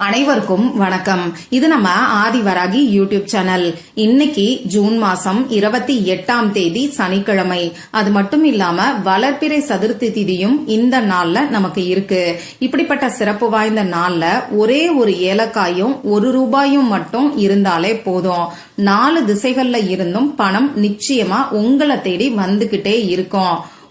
அனைவருக்கும் வணக்கம். இது நம்ம ஆதிவராகி யூடியூப் சேனல். இன்னைக்கு ஜூன் மாசம் இருபத்தி எட்டாம் தேதி சனிக்கிழமை. அது மட்டும் இல்லாம வளர்ப்பிறை சதுர்த்தி திதியும் இந்த நாள்ல நமக்கு இருக்கு. இப்படிப்பட்ட சிறப்பு வாய்ந்த நாள்ல ஒரே ஒரு ஏலக்காயும் ஒரு ரூபாயும் மட்டும் இருந்தாலே போதும். நாலு திசைகள்ல இருந்தும் பணம் நிச்சயமா உங்களை தேடி வந்துகிட்டே இருக்கும்.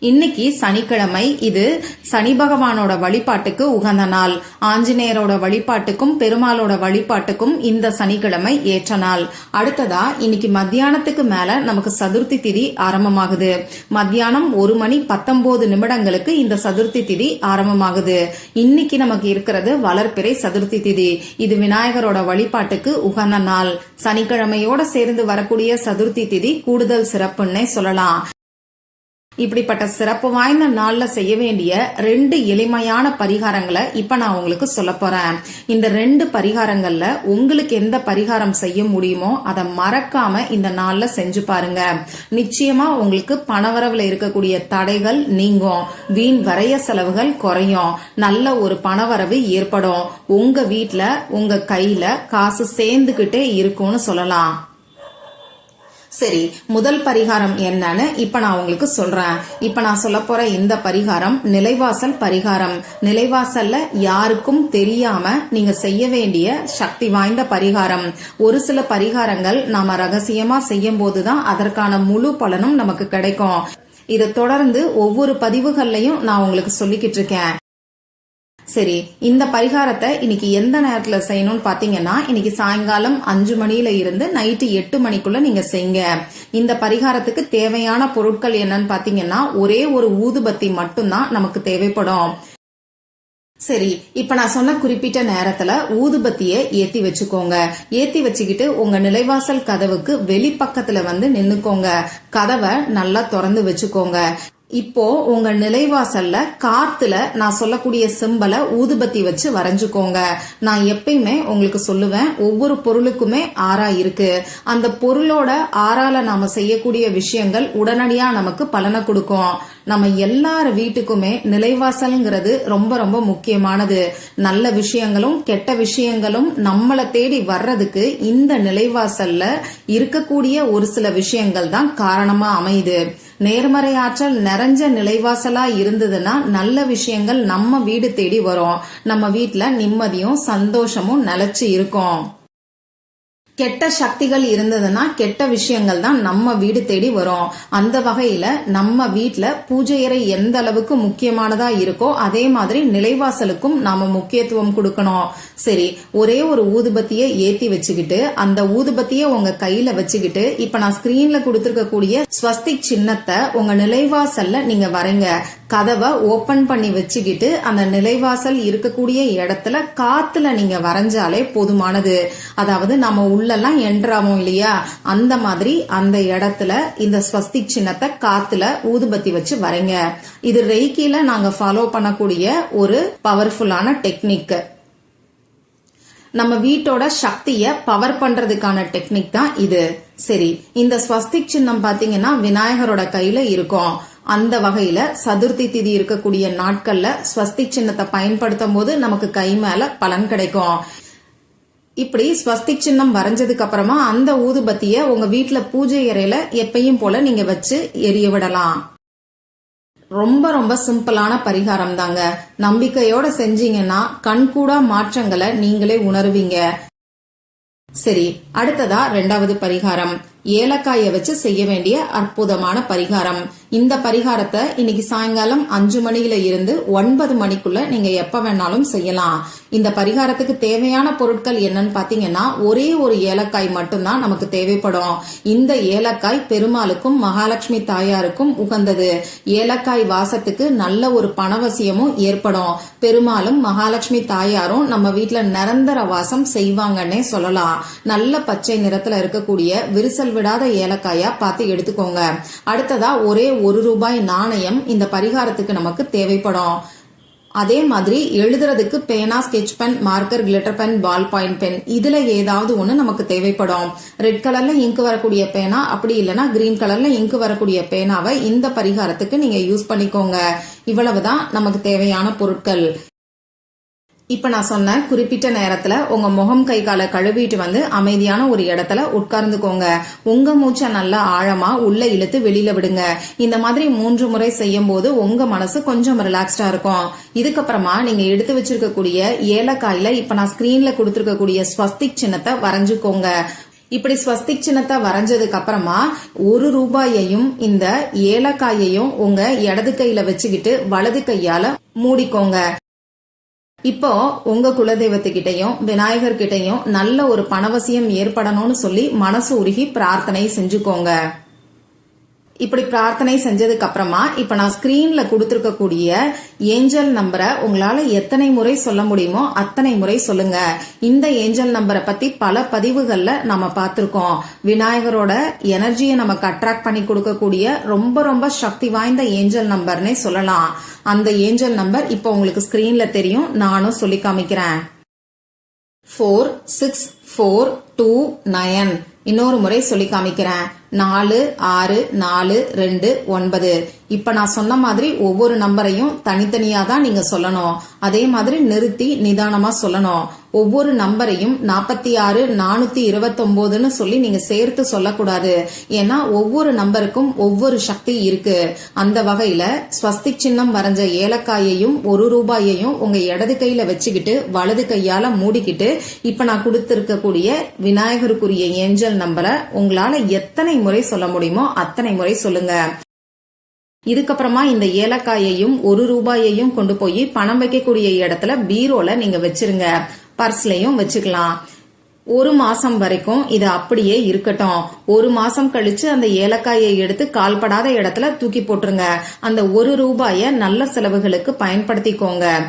இன்னைக்கு சனிக்கிழமை. இது சனி பகவானோட வழிபாட்டுக்கு உகந்த நாள். ஆஞ்சநேயரோட வழிபாட்டுக்கும் பெருமாளோட வழிபாட்டுக்கும் இந்த சனிக்கிழமை ஏற்ற நாள். அடுத்ததா இன்னைக்கு மத்தியானத்துக்கு மேல நமக்கு சதுர்த்தி திதி ஆரம்பமாகுது. மத்தியானம் ஒரு மணி பத்தொன்பது நிமிடங்களுக்கு இந்த சதுர்த்தி திதி ஆரம்பமாகுது. இன்னைக்கு நமக்கு இருக்கிறது வளர்ப்பிறை சதுர்த்தி திதி. இது விநாயகரோட வழிபாட்டுக்கு உகந்த நாள். சனிக்கிழமையோட சேர்ந்து வரக்கூடிய சதுர்த்தி திதி கூடுதல் சிறப்புன்னே சொல்லலாம். இப்படிப்பட்ட சிறப்பு வாய்ந்த நாள்ல செய்ய வேண்டிய ரெண்டு எளிமையான பரிகாரங்களை இப்ப நான் உங்களுக்கு சொல்ல போறேன். இந்த ரெண்டு பரிகாரங்கள்ல உங்களுக்கு எந்த பரிகாரம் செய்ய முடியுமோ அதை மறக்காம இந்த நாள்ல செஞ்சு பாருங்க. நிச்சயமா உங்களுக்கு பணவரவுல இருக்கக்கூடிய தடைகள் நீங்கும். வீண் வரைய செலவுகள் குறையும். நல்ல ஒரு பணவரவு ஏற்படும். உங்க வீட்டுல உங்க கையில காசு சேர்ந்துகிட்டே இருக்கும்னு சொல்லலாம். சரி முதல் பரிகாரம் என்னன்னு இப்ப நான் உங்களுக்கு சொல்றேன். இப்ப நான் சொல்ல போற இந்த பரிகாரம் நிலைவாசல் பரிகாரம். நிலைவாசல்ல யாருக்கும் தெரியாம நீங்க செய்ய வேண்டிய சக்தி வாய்ந்த பரிகாரம். ஒரு சில பரிகாரங்கள் நாம ரகசியமா செய்யும் போதுதான் அதற்கான முழு பலனும் நமக்கு கிடைக்கும். இதை தொடர்ந்து ஒவ்வொரு பதிவுகள்லையும் நான் உங்களுக்கு சொல்லிக்கிட்டு இருக்கேன். சரி இந்த பரிகாரத்தை இன்னைக்கு எந்த நேரத்துல செய்யணும்னு பாத்தீங்கன்னா இன்னைக்கு சாயங்காலம் அஞ்சு மணியில இருந்து நைட்டு எட்டு மணிக்குள்ள நீங்க செய்யுங்க இந்த பரிகாரத்துக்கு தேவையான பொருட்கள் என்னன்னு பாத்தீங்கன்னா ஒரே ஒரு ஊதுபத்தி மட்டும்தான் நமக்கு தேவைப்படும். சரி இப்ப நான் சொன்ன குறிப்பிட்ட நேரத்துல ஊதுபத்திய ஏத்தி வச்சுக்கோங்க. ஏத்தி வச்சுக்கிட்டு உங்க நிலைவாசல் கதவுக்கு வெளிப்பக்கத்துல வந்து நின்னுக்கோங்க. கதவை நல்லா திறந்து வச்சுக்கோங்க. இப்போ உங்க நிலைவாசல்ல காத்துல நான் சொல்லக்கூடிய சிம்பலை ஊதுபத்தி வச்சு வரைஞ்சுக்கோங்க. நான் எப்பயுமே உங்களுக்கு சொல்லுவேன் ஒவ்வொரு பொருளுக்குமே ஆறா இருக்கு. அந்த பொருளோட ஆறால நாம செய்யக்கூடிய விஷயங்கள் உடனடியா நமக்கு பலனை கொடுக்கும். நம்ம எல்லார் வீட்டுக்குமே நிலைவாசல்ங்கிறது ரொம்ப ரொம்ப முக்கியமானது. நல்ல விஷயங்களும் கெட்ட விஷயங்களும் நம்மளை தேடி வர்றதுக்கு இந்த நிலைவாசல்ல இருக்கக்கூடிய ஒரு சில விஷயங்கள் தான் காரணமா அமையுது. நேர்மறை ஆற்றல் நிறைஞ்ச நிலைவாசலா இருந்ததுன்னா நல்ல விஷயங்கள் நம்ம வீடு தேடி வரும். நம்ம வீட்டுல நிம்மதியும் சந்தோஷமும் நிலைச்சு இருக்கும். கெட்ட சக்திகள் இருந்ததுன்னா கெட்ட விஷயங்கள் தான் நம்ம வீடு தேடி வரும். அந்த வகையில நம்ம வீட்டில் பூஜை அறை எந்த அளவுக்கு முக்கியமானதா இருக்கோ அதே மாதிரி நிலைவாசலுக்கும் நாம முக்கியத்துவம் கொடுக்கணும். சரி ஒரே ஒரு ஊதுபத்தியை ஏத்தி வச்சுக்கிட்டு அந்த ஊதுபத்திய உங்க கையில வச்சுக்கிட்டு இப்ப நான் ஸ்கிரீன்ல கொடுத்திருக்கக்கூடிய ஸ்வஸ்திக் சின்னத்தை உங்க நிலைவாசல்ல நீங்க வரைங்க. கதவை ஓபன் பண்ணி வச்சுக்கிட்டு அந்த நிலைவாசல் இருக்கக்கூடிய இடத்துல காத்துல நீங்க வரைஞ்சாலே போதுமானது. அதாவது நம்ம உள்ளெல்லாம் என்ட்ராமோம் இல்லையா? அந்த மாதிரி அந்த இடத்துல இந்த ஸ்வஸ்திக் சின்னத்தை காத்துல ஊதுபத்தி வச்சு வரைங்க. இது ரெய்கில நாங்க ஃபாலோ பண்ணக்கூடிய ஒரு பவர்ஃபுல்லான டெக்னிக் நம்ம வீட்டோட சக்திய பவர் பண்றதுக்கான டெக்னிக் தான் இது. சரி இந்த ஸ்வஸ்திக் சின்னம் பாத்தீங்கன்னா விநாயகரோட கையில இருக்கும். அந்த வகையில சதுர்த்தி திதி இருக்கக்கூடிய நாட்கள்ல ஸ்வஸ்தி சின்னத்தை பயன்படுத்தும் போது நமக்கு கை மேல பலன் கிடைக்கும். இப்படி ஸ்வஸ்திக் சின்னம் வரைஞ்சதுக்கு அப்புறமா அந்த ஊதுபத்திய உங்க வீட்டுல பூஜை அறையில எப்பயும் போல நீங்க வச்சு எரிய விடலாம். ரொம்ப ரொம்ப சிம்பிளான பரிகாரம் தாங்க நம்பிக்கையோட செஞ்சீங்கன்னா கண்கூடா மாற்றங்களை நீங்களே உணர்வீங்க. சரி அடுத்ததா ரெண்டாவது பரிகாரம். ஏலக்காயை வச்சு செய்ய வேண்டிய அற்புதமான பரிகாரம். இந்த பரிகாரத்தை இன்னைக்கு சாயங்காலம் அஞ்சு மணியில இருந்து ஒன்பது மணிக்குள்ள நீங்க எப்ப வேணாலும் செய்யலாம். இந்த பரிகாரத்துக்கு தேவையான பொருட்கள் என்னன்னு பாத்தீங்கன்னா ஒரே ஒரு ஏலக்காய் மட்டும்தான் நமக்கு தேவைப்படும். இந்த ஏலக்காய் பெருமாளுக்கும் மகாலட்சுமி தாயாருக்கும் உகந்தது. ஏலக்காய் வாசத்துக்கு நல்ல ஒரு பணவசியமும் ஏற்படும். பெருமாளும் மகாலட்சுமி தாயாரும் நம்ம வீட்டுல நிரந்தர வாசம் செய்வாங்கன்னே சொல்லலாம். நல்ல பச்சை நிறத்துல இருக்கக்கூடிய விரிசல் விடாத ஏலக்காயா பார்த்து எடுத்துக்கோங்க. அடுத்ததா ஒரே ஒரு ரூபாய் நாணயம் இந்த பரிகாரத்துக்கு நமக்கு தேவைப்படும். அதே மாதிரி எழுதுறதுக்கு பேனா sketch pen marker glitter pen ball point pen இதுல ஏதாவது ஒண்ணு நமக்கு தேவைப்படும். ரெட் கலர்ல இங்கு வரக்கூடிய பேனா அப்படி இல்லைன்னா கிரீன் கலர்ல இங்கு வரக்கூடிய பேனாவை இந்த பரிகாரத்துக்கு நீங்க யூஸ் பண்ணிக்கோங்க. இவ்வளவுதான் நமக்கு தேவையான பொருட்கள். இப்ப நான் சொன்ன குறிப்பிட்ட நேரத்துல உங்க முகம் கை காலை கழுவிட்டு வந்து அமைதியான ஒரு இடத்துல உட்கார்ந்துக்கோங்க. உங்க மூச்சை நல்லா ஆழமா உள்ள இழுத்து வெளியில விடுங்க. இந்த மாதிரி மூன்று முறை செய்யும் போது உங்க மனசு கொஞ்சம் ரிலாக்ஸ்டா இருக்கும். இதுக்கப்புறமா நீங்க எடுத்து வச்சிருக்கக்கூடிய ஏலக்காயில இப்ப நான் ஸ்கிரீன்ல கொடுத்துருக்கக்கூடிய ஸ்வஸ்திக் சின்னத்தை வரைஞ்சுக்கோங்க. இப்படி ஸ்வஸ்திக் சின்னத்தை வரைஞ்சதுக்கு அப்புறமா ஒரு ரூபாயையும் இந்த ஏலக்காயையும் உங்க இடது கையில வச்சுக்கிட்டு வலது கையால மூடிக்கோங்க. இப்போ உங்க குலதெய்வத்துக்கிட்டையும் விநாயகர் கிட்டையும் நல்ல ஒரு பணவசியம் ஏற்படணும்னு சொல்லி மனசு உருகி பிரார்த்தனை செஞ்சுக்கோங்க. இப்படி பிரார்த்தனை செஞ்சதுக்கு அப்புறமா இப்ப நான் ஸ்கிரீன்ல கொடுத்துருக்கக்கூடிய ஏஞ்சல் நம்பரை உங்களால எத்தனை முறை சொல்ல முடியுமோ அத்தனை முறை சொல்லுங்க. இந்த ஏஞ்சல் நம்பரை பத்தி பல பதிவுகள்ல நம்ம பார்த்திருக்கோம். விநாயகரோட எனர்ஜியை நமக்கு அட்ராக்ட் பண்ணி கொடுக்கக்கூடிய ரொம்ப ரொம்ப சக்தி வாய்ந்த ஏஞ்சல் நம்பர்னே சொல்லலாம். அந்த ஏஞ்சல் நம்பர் இப்போ உங்களுக்கு ஸ்கிரீன்ல தெரியும். நானும் சொல்லி காமிக்கிறேன். Four six four two nine இன்னொரு முறை சொல்லி காமிக்கிறேன். நாலு ஆறு நாலு ரெண்டு ஒன்பது. இப்ப நான் சொன்ன மாதிரி ஒவ்வொரு நம்பரையும் தனித்தனியா தான் நீங்க சொல்லணும். அதே மாதிரி நிறுத்தி நிதானமா சொல்லணும். ஒவ்வொரு நம்பரையும் நாற்பத்தி ஆறு நானூத்தி இருபத்தொன்பதுன்னு சொல்லி நீங்க சேர்த்து சொல்லக்கூடாது. ஏன்னா ஒவ்வொரு நம்பருக்கும் ஒவ்வொரு சக்தி இருக்கு. அந்த வகையில ஸ்வஸ்திக் சின்னம் வரைஞ்ச ஏலக்காயையும் ஒரு ரூபாயையும் உங்க இடது கையில வச்சுக்கிட்டு வலது கையால மூடிக்கிட்டு இப்ப நான் கொடுத்திருக்கக்கூடிய விநாயகருக்குரிய ஏஞ்சல் நம்பரை உங்களால எத்தனை முறை சொல்ல முடியுமோ அத்தனை முறை சொல்லுங்க. இதுக்கப்புறமா இந்த ஏலக்காயையும் ஒரு ரூபாயையும் கொண்டு போய் பணம் வைக்கக்கூடிய இடத்துல பீரோல நீங்க வச்சிருங்க. பர்ஸ்லயும் வச்சுக்கலாம். ஒரு மாசம் வரைக்கும் இது அப்படியே இருக்கட்டும். ஒரு மாசம் கழிச்சு அந்த ஏலக்காயை எடுத்து கால்படாத இடத்துல தூக்கி போட்டுருங்க. அந்த ஒரு ரூபாய நல்ல செலவுகளுக்கு பயன்படுத்திக்கோங்க.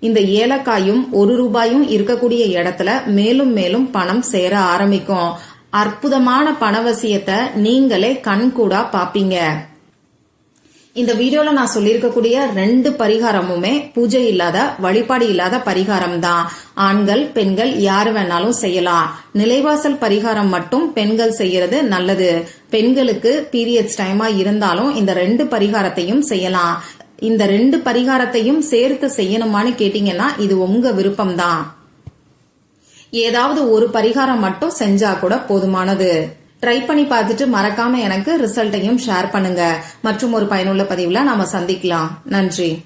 இந்த ஏலக்காயும் ஒரு ரூபாயும் இருக்கக்கூடிய இடத்துல மேலும் மேலும் பணம் சேர ஆரம்பிக்கும். அற்புதமான பணவசியத்தை நீங்களே கண்கூடா பாப்பீங்க. இந்த வீடியோல நான் சொல்லியிருக்கக்கூடிய ரெண்டு பரிகாரமுமே பூஜை இல்லாத வழிபாடு இல்லாத பரிகாரம் தான் ஆண்கள் பெண்கள் யாரு வேணாலும் செய்யலாம். நிலைவாசல் பரிகாரம் மட்டும் பெண்கள் செய்யறது நல்லது. பெண்களுக்கு பீரியட்ஸ் டைமா இருந்தாலும் இந்த ரெண்டு பரிகாரத்தையும் செய்யலாம். இந்த ரெண்டு பரிகாரத்தையும் சேர்த்து செய்யணுமான்னு கேட்டீங்கன்னா இது உங்க விருப்பம் தான் ஏதாவது ஒரு பரிகாரம் மட்டும் செஞ்சா கூட போதுமானது. ட்ரை பண்ணி பார்த்துட்டு மறக்காம எனக்கு ரிசல்ட்டையும் ஷேர் பண்ணுங்க. மற்றும் ஒரு பயனுள்ள பதிவுல நாம சந்திக்கலாம். நன்றி.